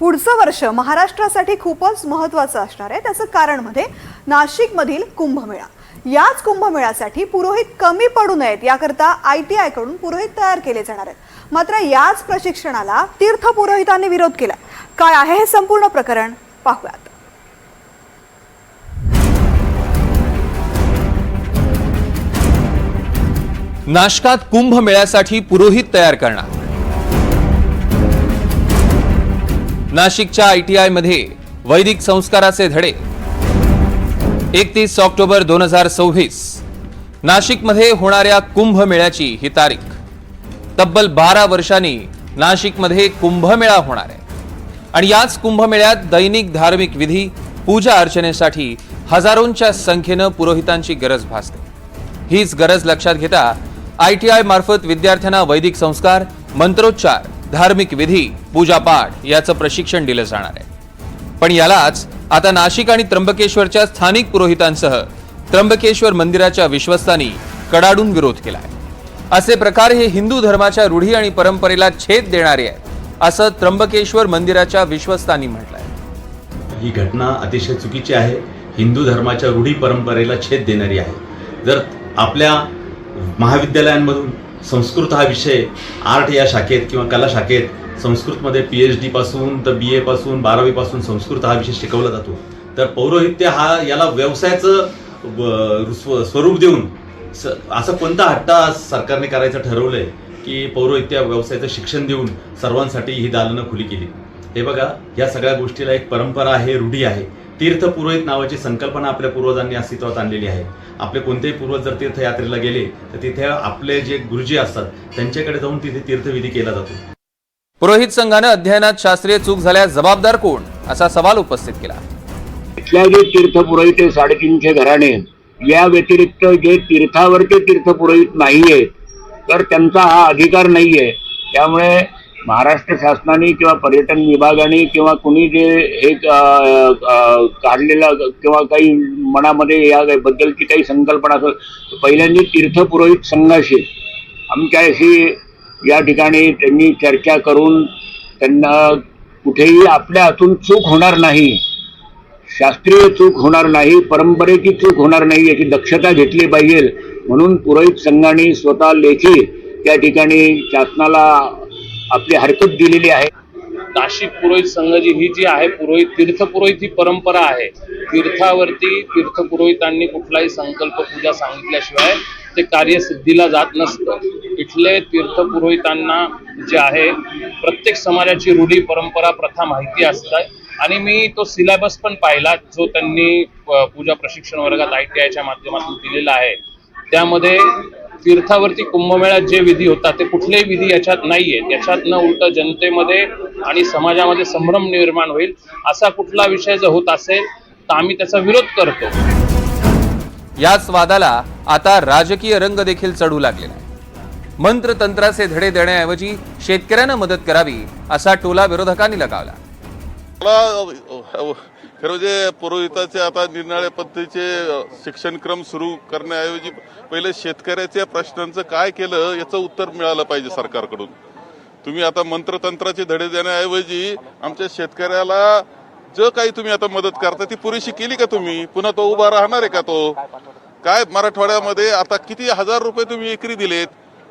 पुढचं वर्ष महाराष्ट्रासाठी खूपच महत्त्वाचं असणार आहे. त्याचं कारण मध्ये नाशिकमधील कुंभमेळा. याच कुंभमेळ्यासाठी पुरोहित कमी पडू नयेत याकरता आय टी आयकडून पुरोहित तयार केले जाणार आहेत. मात्र याच प्रशिक्षणाला तीर्थ पुरोहितांनी विरोध केला. काय आहे हे संपूर्ण प्रकरण पाहूयात. नाशकात कुंभमेळ्यासाठी पुरोहित तयार करणार. नाशिकच्या आय टी आयमध्ये वैदिक संस्काराचे धडे. एकतीस ऑक्टोबर दोन हजार सव्वीस. नाशिकमध्ये होणाऱ्या कुंभमेळ्याची ही तारीख. तब्बल बारा वर्षांनी नाशिकमध्ये कुंभमेळा होणार आहे. आणि याच कुंभमेळ्यात दैनिक धार्मिक विधी पूजा अर्चनेसाठी हजारोंच्या संख्येनं पुरोहितांची गरज भासते. हीच गरज लक्षात घेता आय टी आय मार्फत विद्यार्थ्यांना वैदिक संस्कार मंत्रोच्चार धार्मिक विधी पूजापाठ याचं प्रशिक्षण दिलं जाणार आहे. पण यालाच आता नाशिक आणि त्र्यंबकेश्वरच्या स्थानिक पुरोहितांसह त्र्यंबकेश्वर मंदिराच्या विश्वस्तांनी कडाडून विरोध केलाय. असे प्रकार हे हिंदू धर्माच्या रूढी आणि परंपरेला छेद देणारे आहेत असं त्र्यंबकेश्वर मंदिराच्या विश्वस्तांनी म्हटलंय. ही घटना अतिशय चुकीची आहे. हिंदू धर्माच्या रूढी परंपरेला छेद देणारी आहे. जर आपल्या महाविद्यालयांमधून संस्कृत हा विषय आर्ट या शाखेत किंवा कला शाखेत संस्कृतमध्ये पी एच डीपासून तर बी एपासून बारावीपासून संस्कृत हा विषय शिकवला जातो. तर पौरोहित्य हा याला व्यवसायाचं स्वरूप देऊन स असं कोणता हट्टा सरकारने करायचं ठरवलंय की पौरोहित्य व्यवसायाचं शिक्षण देऊन सर्वांसाठी ही दालनं खुली केली. हे बघा या सगळ्या गोष्टीला एक परंपरा आहे रूढी आहे. तीर्थ पुरोहित नावाची संकल्पना आपल्या पूर्वजांनी अस्तित्वात आणलेली आहे. आपले कोणतेही पूर्वज जर तीर्थयात्रेला गेले तर तिथे आपले जे गुरुजी असतात त्यांच्याकडे जाऊन तिथे तीर्थविधी केला जातो. पुरोहित संघानं अध्ययनात शास्त्रीय चूक झाल्यास जबाबदार कोण? असा सवाल उपस्थित केला. इथल्या जे तीर्थ पुरोहित आहे साडेतीनशे घराणे या व्यतिरिक्त जे तीर्थावरचे तीर्थ पुरोहित नाहीये तर त्यांचा हा अधिकार नाहीये. त्यामुळे महाराष्ट्र शासनाने किंवा पर्यटन विभागाने किंवा कुणी जे हे काढलेलं किंवा काही मनामध्ये या बद्दलची काही संकल्पना असेल पहिल्यांदा तीर्थपुरोहित संघाशी आमच्याशी या ठिकाणी त्यांनी चर्चा करून त्यांना कुठेही आपल्या हातून चूक होणार नाही शास्त्रीय चूक होणार नाही परंपरेची चूक होणार नाही याची दक्षता घेतली पाहिजे. म्हणून पुरोहित संघाने स्वतः लेखी त्या ठिकाणी शासनाला आपली हरकत दिलेली आहे. नाशिक पुरोहित संघाची ही जी आहे पुरोहित तीर्थपुरोहित ही परंपरा आहे. तीर्थावरती तीर्थपुरोहितांनी कुठलाही संकल्प पूजा सांगितल्याशिवाय ते कार्य सिद्धीला जात नसतं. इथले तीर्थपुरोहितांना जे आहे प्रत्येक समाजाची रूढी परंपरा प्रथा माहिती असतात. आणि मी तो सिलेबस पण पाहिला जो त्यांनी पूजा प्रशिक्षण वर्गात आय टी आयच्या माध्यमातून दिलेला आहे. त्यामध्ये तीर्थावरती कुंभमेळ्यात जे विधी होतात ते कुठलेही विधी याच्यात नाहीये. याच्यात न उलट जनतेमध्ये आणि समाजामध्ये संभ्रम निर्माण होईल असा कुठला विषय जर होत असेल तर आम्ही त्याचा विरोध करतो. याच वादाला आता राजकीय रंग देखील चढू लागलेला आहे मंत्रतंत्राचे धडे देण्याऐवजी शेतकऱ्यांना मदत करावी असा टोला विरोधकांनी लगावला. खरं म्हणजे पुरोहिताचे आता निरनिराळ्या पद्धतीचे शिक्षणक्रम सुरू करण्याऐवजी पहिले शेतकऱ्याच्या प्रश्नांचं काय केलं याचं उत्तर मिळालं पाहिजे सरकारकडून. तुम्ही आता मंत्रतंत्राचे धडे देण्याऐवजी आमच्या शेतकऱ्याला जो काही तुम्ही आता मदत करता ती पुरेशी केली का तुम्ही? पुन्हा तो उभा राहणार आहे का तो? काय मराठवाड्यामध्ये आता किती हजार रुपये तुम्ही एकरी दिलेत?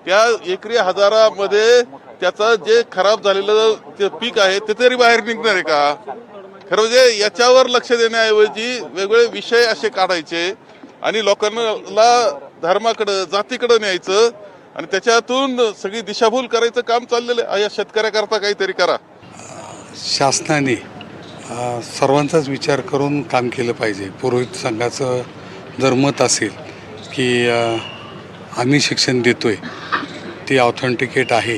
त्या एकरी हजारामध्ये त्याचं जे खराब झालेलं ते पीक आहे ते तरी बाहेर निघणार आहे का? खरं म्हणजे याच्यावर लक्ष देण्याऐवजी वेगवेगळे विषय असे काढायचे आणि लोकांना धर्माकडं जातीकडं न्यायचं आणि त्याच्यातून सगळी दिशाभूल करायचं काम चाललेलं आहे. या शेतकऱ्याकरता काहीतरी करा. शासनाने सर्वांचाच विचार करून काम केलं पाहिजे. पुरोहित संघाचं जर मत असेल की आम्ही शिक्षण देतोय ते ऑथेंटिकेट आहे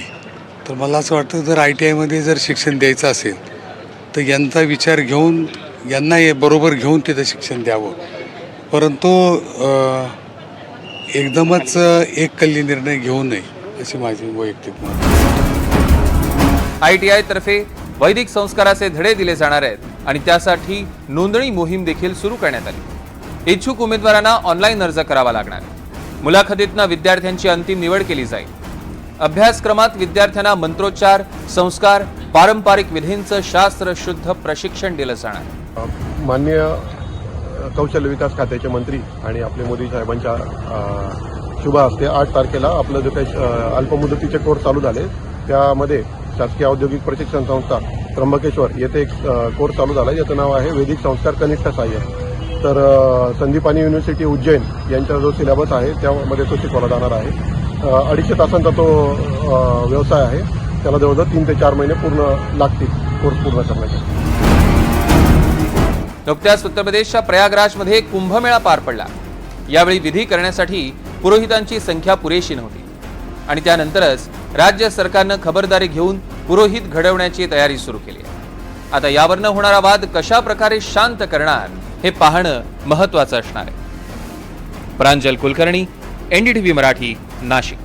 तर मला असं वाटतं जर आय टी आयमध्ये जर शिक्षण द्यायचं असेल तर यांचा विचार घेऊन यांना हे बरोबर घेऊन तिथं शिक्षण द्यावं. परंतु एकदमच एक कल्ली निर्णय घेऊ नये अशी माझी वैयक्तिक मत आय टी आय तर्फे वैदिक संस्काराचे धडे दिले जाणार आहेत आणि त्यासाठी नोंदणी मोहीम देखील सुरू करण्यात आली. इच्छुक उमेदवारांना ऑनलाईन अर्ज करावा लागणार. मुलाखतीतनं विद्यार्थ्यांची अंतिम निवड केली जाईल. अभ्यासक्रमात विद्यार्थ्यांना मंत्रोच्चार संस्कार पारंपरिक विधींचं शास्त्रशुद्ध प्रशिक्षण दिलं जाणार. माननीय कौशल्य विकास खात्याचे मंत्री आणि आपले मोदी साहेबांच्या शुभ हस्ते आठ तारखेला आपलं जे काही अल्पमुदतीचे कोर्स चालू झाले त्यामध्ये शासकीय औद्योगिक प्रशिक्षण संस्था त्र्यंबकेश्वर येथे एक कोर्स चालू झाला याचं नाव आहे वैदिक संस्कार कनिष्ठ सहाय्य. तर संदीपानी युनिव्हर्सिटी उज्जैन यांचा जो सिलेबस आहे त्यामध्ये तो शिकवला जाणार आहे. अडीचशे तासांचा तो व्यवसाय आहे. त्याला जवळजवळ तीन ते चार महिने पूर्ण लागतील कोर्स पूर्ण करण्यासाठी नुकत्याच उत्तर प्रदेशच्या प्रयागराजमध्ये कुंभमेळा पार पडला. यावेळी विधी करण्यासाठी पुरोहितांची संख्या पुरेशी नव्हती. आणि त्यानंतरच राज्य सरकारनं खबरदारी घेऊन पुरोहित घडवण्याची तयारी सुरू केली. आहे आता यावरनं होणारा वाद कशा प्रकारे शांत करणार हे पाहणं महत्वाचं असणार आहे. प्रांजल कुलकर्णी एनडीटीव्ही मराठी नाशिक.